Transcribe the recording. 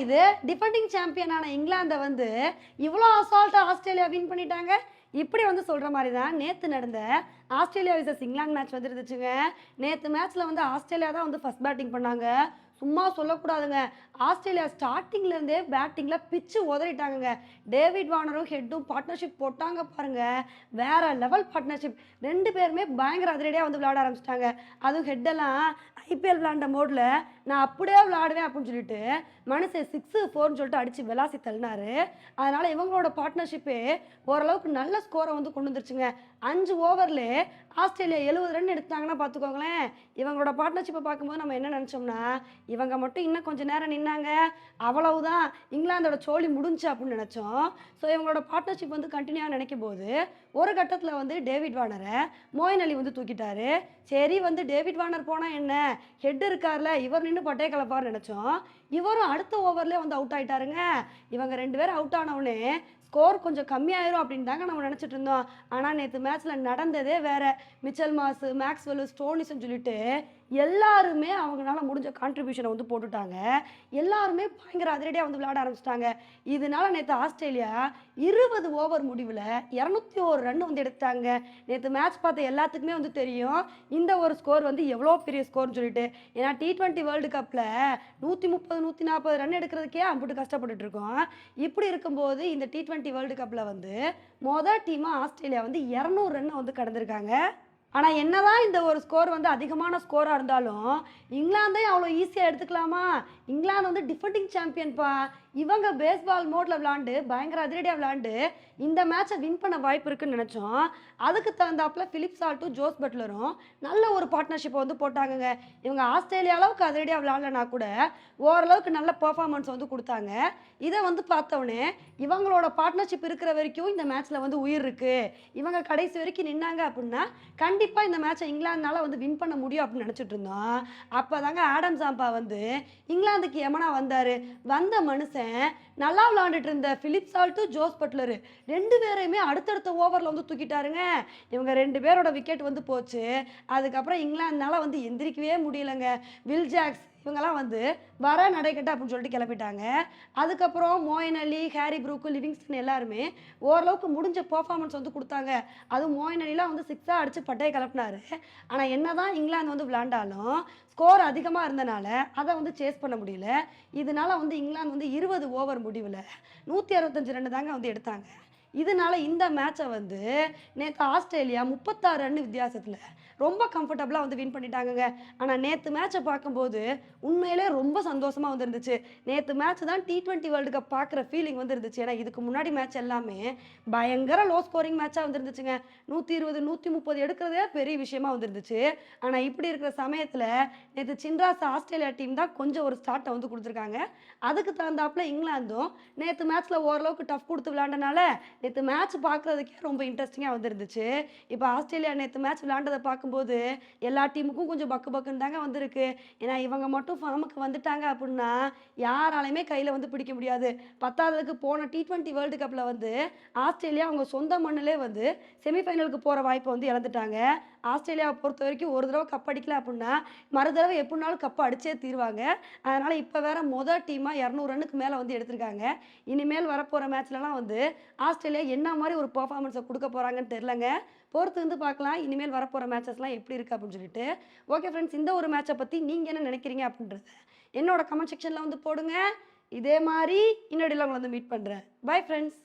இது டிஃபெண்டிங் சாம்பியனான இங்கிலாந்தை வந்து இவ்வளோ அசால்ட்டாக ஆஸ்திரேலியா வின் பண்ணிட்டாங்க. இப்படி வந்து சொல்கிற மாதிரி தான் நேற்று நடந்த ஆஸ்திரேலியா விசஸ் இங்கிலாந்து மேட்ச் வந்து இருந்துச்சுங்க நேற்று மேட்ச்சில் வந்து ஆஸ்திரேலியா தான் வந்து ஃபஸ்ட் பேட்டிங் பண்ணாங்க. சும்மா சொல்லக்கூடாதுங்க. ஆஸ்திரேலியா ஸ்டார்டிங்லேருந்தே பேட்டிங்கில் பிச்சு உதறிட்டாங்கங்க. டேவிட் வார்னரும் ஹெட்டும் பார்ட்னர்ஷிப் போட்டாங்க பாருங்கள் வேற லெவல் பார்ட்னர்ஷிப் ரெண்டு பேருமே பயங்கர அதிரடியாக வந்து விளையாட ஆரம்பிச்சிட்டாங்க. அதுவும் ஹெட்டெல்லாம் ஐபிஎல் விளாண்ட மோடில் நான் அப்படியே விளாடுவேன் அப்படின்னு சொல்லிட்டு மனுஷன் சிக்ஸு ஃபோர்னு சொல்லிட்டு அடித்து விளாசி தள்ளினாரு. அதனால் இவங்களோட பார்ட்னர்ஷிப்பு ஓரளவுக்கு நல்ல ஸ்கோரை வந்து கொண்டு வந்துருச்சுங்க. அஞ்சு ஓவரில் ஆஸ்திரேலியா எழுபது ரன் எடுத்தாங்கன்னா பார்த்துக்கோங்களேன். இவங்களோட பார்ட்னர்ஷிப்பை பார்க்கும்போது நம்ம என்ன நினச்சோம்னா இவங்க மட்டும் இன்னும் கொஞ்சம் நேரம் நின்னாங்க. அவ்வளவுதான். இங்கிலாந்தோட சோழி முடிஞ்சு அப்படின்னு நினச்சோம். ஸோ இவங்களோட பார்ட்னர்ஷிப் வந்து கண்டினியூவாக நினைக்கும் போது ஒரு கட்டத்தில் வந்து டேவிட் வார்னரை மோயின் அலி வந்து தூக்கிட்டாரு. சரி வந்து டேவிட் வார்னர் போனால் என்ன? ஹெட் இருக்கார்ல இவர் நின்று பட்டே கலப்பார்னு நினச்சோம். இவரும் அடுத்த ஓவர்லேயே வந்து அவுட் ஆகிட்டாருங்க இவங்க ரெண்டு பேரும் அவுட் ஆனவுடனே ஸ்கோர் கொஞ்சம் கம்மியாயிரும் அப்படின்னு தாங்க நம்ம நினச்சிட்டு இருந்தோம். ஆனால் நேற்று மேட்ச்சில் நடந்ததே வேற. மிச்சல் மாசு மேக்ஸ்வெல்லு ஸ்டோனிஸ்ன்னு சொல்லிட்டு எல்லாருமே அவங்களால முடிஞ்ச கான்ட்ரிபியூஷனை வந்து போட்டுட்டாங்க. எல்லாருமே பயங்கர அதிரடியாக வந்து விளையாட ஆரம்பிச்சிட்டாங்க. இதனால நேற்று ஆஸ்திரேலியா இருபது ஓவர் முடிவில் இரநூத்தி ஒரு ரன் வந்து எடுத்தாங்க நேற்று மேட்ச் பார்த்த எல்லாத்துக்குமே வந்து தெரியும் இந்த ஒரு ஸ்கோர் வந்து எவ்வளோ பெரிய ஸ்கோர்னு சொல்லிட்டு. ஏன்னா டி ட்வெண்ட்டி வேர்ல்டு கப்பில் நூற்றி முப்பது நூற்றி நாற்பது ரன் எடுக்கிறதுக்கே அம்பிட்டு கஷ்டப்பட்டுட்டு இருக்கோம். இப்படி இருக்கும்போது இந்த டி ட்வெண்ட்டி வேர்ல்டு கப்பில் வந்து மொதல் டீமாக ஆஸ்திரேலியா வந்து இரநூறு ரன் வந்து கடந்திருக்காங்க. ஆனால் என்னதான் இந்த ஒரு ஸ்கோர் வந்து அதிகமான ஸ்கோராக இருந்தாலும் இங்கிலாந்தையும் அவ்வளோ ஈஸியாக எடுத்துக்கலாமா? இங்கிலாந்து வந்து டிஃபெண்டிங் சாம்பியன்ப்பா இவங்க பேஸ்பால் மோட்ல விளாண்டு பயங்கர அதிரடியாக விளாண்டு இந்த மேட்சை வின் பண்ண வாய்ப்பு இருக்குன்னு நினச்சோம். அதுக்கு தகுந்தாப்புல ஃபிலிப் சால்ட்டும் ஜோஸ் பட்லரும் நல்ல ஒரு பார்ட்னர்ஷிப்பை வந்து போட்டாங்கங்க. இவங்க ஆஸ்திரேலியா அளவுக்கு அதிரடியாக விளாட்லனா கூட ஓரளவுக்கு நல்ல பர்ஃபார்மன்ஸ் வந்து கொடுத்தாங்க. இதை வந்து பார்த்தோன்னே இவங்களோட பார்ட்னர்ஷிப் இருக்கிற வரைக்கும் இந்த மேட்ச்சில் வந்து உயிர் இருக்குது இவங்க கடைசி வரைக்கும் நின்னாங்க அப்படின்னா கண்டிப்பாக கண்டிப்பாக இந்த மேட்சை இங்கிலாந்துனால வந்து வின் பண்ண முடியும் அப்படின்னு நினச்சிட்டு இருந்தோம். அப்போ தாங்க ஆடம் சாம்பா வந்து இங்கிலாந்துக்கு எமனா வந்தார். வந்த மனுஷன் நல்லா விளாண்டுட்டு இருந்த ஃபிலிப் சால்ட்டு ஜோஸ் பட்லரு ரெண்டு பேரையுமே அடுத்தடுத்த ஓவரில் வந்து தூக்கிட்டாருங்க. இவங்க ரெண்டு பேரோட விக்கெட் வந்து போச்சு. அதுக்கப்புறம் இங்கிலாந்துனால வந்து எந்திரிக்கவே முடியலங்க. வில் ஜாக்ஸ் இவங்கெல்லாம் வந்து வர நடைக்கட்டு அப்படின்னு சொல்லிட்டு கிளப்பிட்டாங்க. அதுக்கப்புறம் Moeen Ali Harry Brook Livingstone எல்லாருமே ஓரளவுக்கு முடிஞ்ச பர்ஃபார்மன்ஸ் வந்து கொடுத்தாங்க. அதுவும் மோயின் அலிலாம் வந்து சிக்ஸாக அடித்து பட்டையை கிளப்பினாரு. ஆனால் என்ன தான் இங்கிலாந்து வந்து விளாண்டாலும் ஸ்கோர் அதிகமாக இருந்தனால அதை வந்து சேஸ் பண்ண முடியல. இதனால வந்து இங்கிலாந்து வந்து இருபது ஓவர் முடிவில் நூற்றி அறுபத்தஞ்சு ரெண்டு தாங்க வந்து எடுத்தாங்க. இதனால இந்த மேட்சை வந்து நேற்று ஆஸ்திரேலியா முப்பத்தாறு ரன் வித்தியாசத்தில் ரொம்ப கம்ஃபர்டபுளாக வந்து வின் பண்ணிட்டாங்கங்க. ஆனால் நேற்று மேட்சை பார்க்கும்போது உண்மையிலே ரொம்ப சந்தோஷமாக வந்து இருந்துச்சு நேற்று மேட்ச் தான் டி ட்வெண்ட்டி வேர்ல்டு கப் பார்க்குற ஃபீலிங் வந்து இருந்துச்சு ஏன்னா இதுக்கு முன்னாடி மேட்ச் எல்லாமே பயங்கர லோ ஸ்கோரிங் மேட்சாக வந்துருந்துச்சுங்க. நூற்றி இருபது நூற்றி முப்பது எடுக்கிறதே பெரிய விஷயமா வந்துருந்துச்சு. ஆனால் இப்படி இருக்கிற சமயத்தில் நேற்று சின்ராஸ் ஆஸ்திரேலியா டீம் தான் கொஞ்சம் ஒரு ஸ்டார்ட்டை வந்து கொடுத்துருக்காங்க. அதுக்கு தகுந்தாப்புல இங்கிலாந்தும் நேற்று மேட்ச்சில் ஓரளவுக்கு டஃப் கொடுத்து விளாண்டனால நேற்று மேட்ச் பார்க்குறதுக்கே ரொம்ப இன்ட்ரெஸ்டிங்காக வந்துருந்துச்சு. இப்போ ஆஸ்திரேலியா நேற்று மேட்ச் விளாண்டதை பார்க்கும்போது எல்லா டீமுக்கும் கொஞ்சம் பக்கு பக்குன்னு தாங்க வந்திருக்கு. ஏன்னா இவங்க மட்டும் ஃபார்முக்கு வந்துட்டாங்க அப்படின்னா யாராலையுமே கையில் வந்து பிடிக்க முடியாது. பத்தாவதுக்கு போன டி ட்வெண்ட்டி வேர்ல்டு கப்பில் வந்து ஆஸ்திரேலியா அவங்க சொந்த மண்ணிலே வந்து செமிஃபைனலுக்கு போகிற வாய்ப்பை வந்து இழந்துட்டாங்க. ஆஸ்திரேலியாவை பொறுத்த வரைக்கும் ஒரு தடவை கப் அடிக்கல அப்படின்னா மறு தடவை எப்படினாலும் கப் அடிச்சே தீருவாங்க. அதனால் இப்போ வேற மொதல் டீமாக இரநூறு ரன்னுக்கு மேலே வந்து எடுத்திருக்காங்க. இனிமேல் வரப்போகிற மேட்ச்லலாம் வந்து ஆஸ்திரேலியா என்ன மாதிரி ஒரு பர்ஃபார்மன்ஸை கொடுக்க போகிறாங்கன்னு தெரிலங்க பொறுத்து வந்து பார்க்கலாம். இனிமேல் வரப்போகிற மேட்சஸ்லாம் எப்படி இருக்குது அப்படின்னு சொல்லிட்டு. ஓகே ஃப்ரெண்ட்ஸ் இந்த ஒரு மேட்சை பற்றி நீங்கள் என்ன நினைக்கிறீங்க அப்படின்றத என்னோட கமெண்ட் செக்ஷனில் வந்து போடுங்க. இதே மாதிரி இன்னொடியில் உங்களை வந்து மீட் பண்ணுறேன் பை ஃப்ரெண்ட்ஸ்